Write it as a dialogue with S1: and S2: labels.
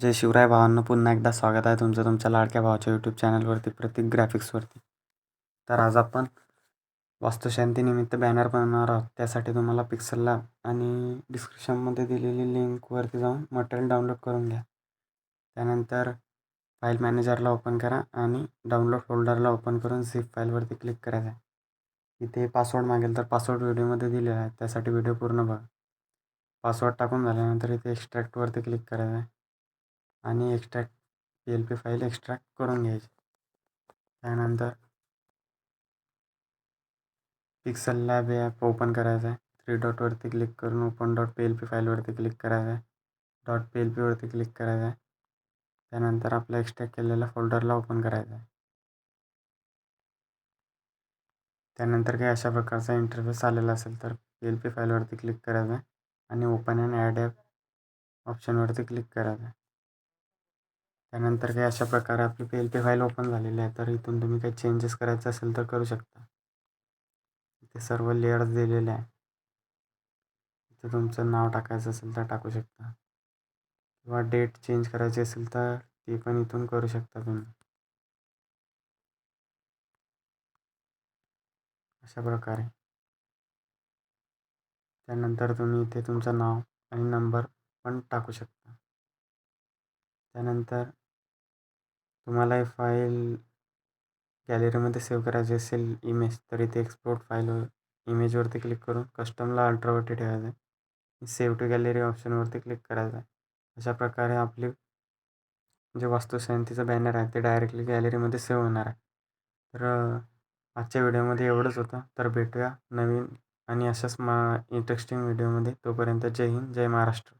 S1: जय शिवराय भावांना पुन्हा एकदा स्वागत आहे तुमचं तुमच्या लाडक्या भावाच्या यूट्यूब चॅनलवरती प्रतीक ग्राफिक्सवरती तर आज आपण वास्तुशांतीनिमित्त बॅनर बनवणार आहोत. त्यासाठी तुम्हाला पिक्सलला आणि डिस्क्रिप्शनमध्ये दिलेली लिंकवरती जाऊन मटेरियल डाउनलोड करून घ्या. त्यानंतर फाईल मॅनेजरला ओपन करा आणि डाउनलोड फोल्डरला ओपन करून झिप फाईलवरती क्लिक करायचं आहे इथे पासवर्ड मागेल तर पासवर्ड व्हिडिओमध्ये दिलेला आहे. त्यासाठी व्हिडिओ पूर्ण बघा. पासवर्ड टाकून झाल्यानंतर इथे एक्स्ट्रॅक्टवरती क्लिक करायचं आहे आणि extract P L P file extract करून घ्यायची. त्यानंतर पिक्सल लॅब हे ॲप ओपन करायचं आहे. थ्री डॉटवरती क्लिक करून open dot P L P फाईलवरती click करायचं आहे. डॉट पी एल पीवरती क्लिक करायचं आहे. त्यानंतर आपल्या एक्स्ट्रॅक्ट केलेल्या फोल्डरला ओपन करायचं आहे. त्यानंतर काही अशा प्रकारचा इंटरफेस आलेला असेल तर पी एल पी फाईलवरती क्लिक करायचं आहे. आणि ओपन अँड ॲड ॲप ऑप्शनवरती क्लिक करायचं आहे. त्यानंतर काही अशा प्रकारे आपली P L P file open झालेली आहे तर इथून तुम्ही काही चेंजेस करायचे असेल तर करू शकता. इथे सर्व लेअर्स दिलेले आहे. इथे तुमचं नाव टाकायचं असेल तर टाकू शकता. किंवा डेट चेंज करायची असेल तर ती पण इथून करू शकता तुम्ही. अशा प्रकारे. त्यानंतर तुम्ही इथे तुमचं नाव आणि नंबर पण टाकू शकता. त्यानंतर तुम्हाला हे फाईल गॅलरीमध्ये सेव्ह करायची असेल इमेज तर इथे एक्सपोर्ट फाईल इमेजवरती क्लिक करून कस्टमला अल्ट्रावरती ठेवायचं आहे. सेव्ह टू गॅलरी ऑप्शनवरती क्लिक करायचं आहे. अशा प्रकारे आपली जे वास्तुशांतीचं बॅनर आहे ते डायरेक्टली गॅलरीमध्ये सेव्ह होणार आहे. तर आजच्या व्हिडिओमध्ये एवढंच होतं. तर भेटूया नवीन आणि अशाच मा इंटरेस्टिंग व्हिडिओमध्ये तोपर्यंत जय हिंद जय महाराष्ट्र.